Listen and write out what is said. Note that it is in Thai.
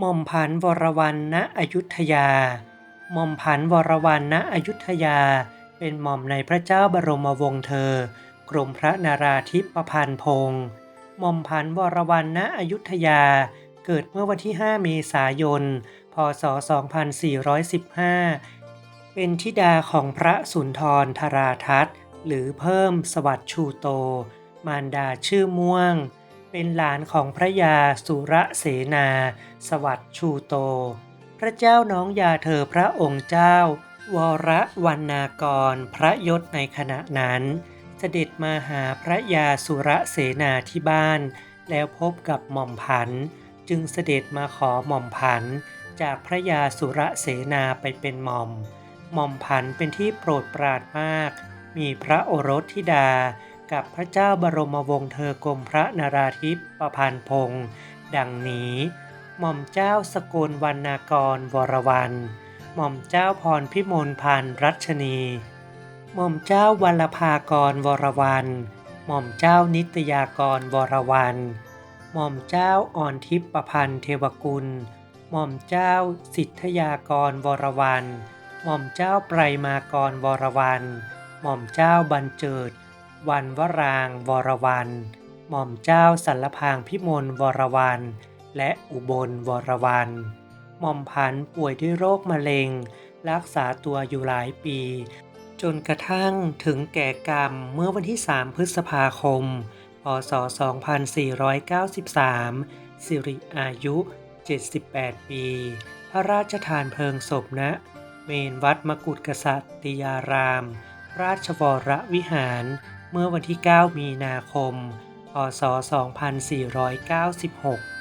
หม่อมผันวรวรรณณอยุธยา หม่อมผันวรวรรณณอยุธยา เป็นหม่อมในพระเจ้าบรมวงศ์เธอ กรมพระนาราธิปพันธ์พงศ์หม่อมผันวรวรรณณอยุธยา เกิดเมื่อวันที่ 5 เมษายน พศ 2415 เป็นธิดาของพระสุนทรธราทัตหรือเพิ่มสวัสดิ์ชูโต มารดาชื่อม่วง เป็นหลานของพระยาสุระเสนา สวัสดิ์ชูโต พระเจ้าน้องยาเธอพระองค์เจ้า วรวรรณากรพระยศในขณะนั้น เสด็จมาหาพระยาสุระเสนาที่บ้าน แล้วพบกับหม่อมผัน จึงเสด็จมาขอหม่อมผัน จากพระยาสุระเสนาไปเป็นหม่อม หม่อมผันเป็นที่โปรดปรานมาก มีพระโอรสธิดา กับพระเจ้าบรมวงศ์เธอกรมพระนาราธิปประพันธ์พงศ์ดังนี้ หม่อมเจ้าสกลวรรณากรวรวรรณหม่อมเจ้าพรพิมลพันธ์รัชนี หม่อมเจ้าวัลภากรวรวรรณหม่อมเจ้านิตยากรวรวรรณหม่อมเจ้าอ่อนทิพประพันธ์เทวกุล หม่อมเจ้าสิทธยากรวรวรรณหม่อมเจ้าไพรมากรวรวรรณหม่อมเจ้าบรรเจิด วันวรางวรวรรณหม่อมเจ้าสัลลพางพิมลวรวรรณและอุบลวรวรรณหม่อมผันป่วยด้วยโรคมะเร็ง รักษาตัวอยู่หลายปี จนกระทั่งถึงแก่กรรมเมื่อวันที่ 3 พฤษภาคม พศ 2493 สิริอายุ 78 ปี พระราชทานเพลิงศพณเมนวัดมกุฎกษัตริยาราม ราชวรวิหาร เมื่อวันที่ 9 มีนาคม พศ 2496